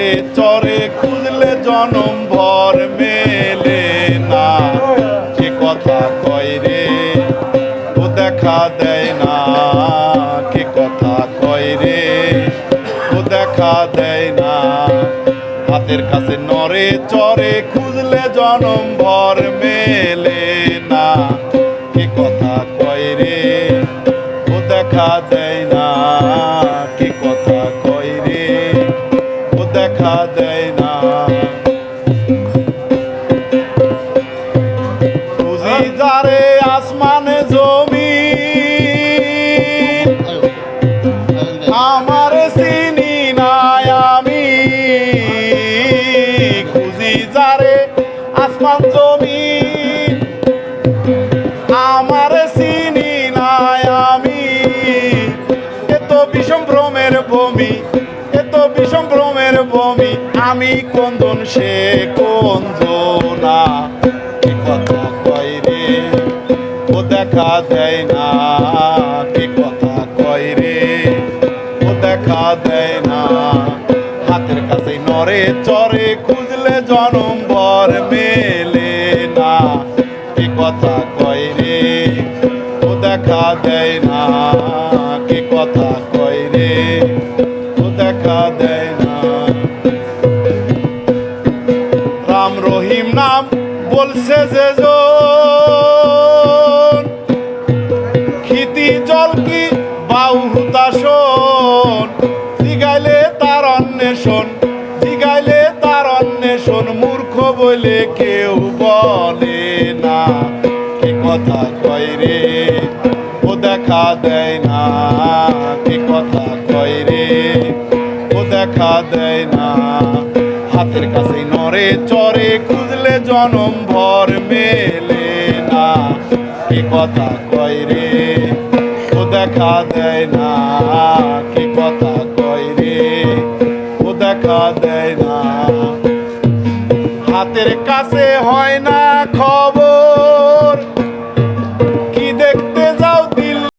চরে চরে খুঁজলে জনম ভর মেলে না। সে কথা কয় রে, ও দেখা দেয় না। কে কথা কয় রে, ও দেখা দেয় না। হাতের কাছে নরে চরে খুঁজলে জনম ভর মেলে না। কে কথা কয় রে, ও দেখা দেয় আমার চিনি নাই আমি। খুঁজি এত বিষম বমি এত বিষম বমি আমি কোন সে কোন দেখা দেয় না। কি কথা কয় রে? ও দেখা দেয় না। হাতের কাছে নরে চরে খুঁজলে জনম ভর মেলে না। কি কথা কয় রে? ও দেখা দেয় না। কি কথা কয় রে? ও দেখা দেয় না। রাম রহিম নাম বলছে যে জন জিগাইলে তার অন্বেষণ, জিগাইলে তার অন্বেষণ, মূর্খ বলে কেউ বলে না। কি কথা কয় রে? ও দেখা দেয় না। কি কথা কয় রে? ও দেখা দেয় না। হাতের কাছে নরে চরে খুঁজলে জনম ভর মেলে না। কি কথা কয় রে? দেখা দেয় না, কি কথা কয় রে? ও দেখা দেয় না। হাতের কাছে হয় না খবর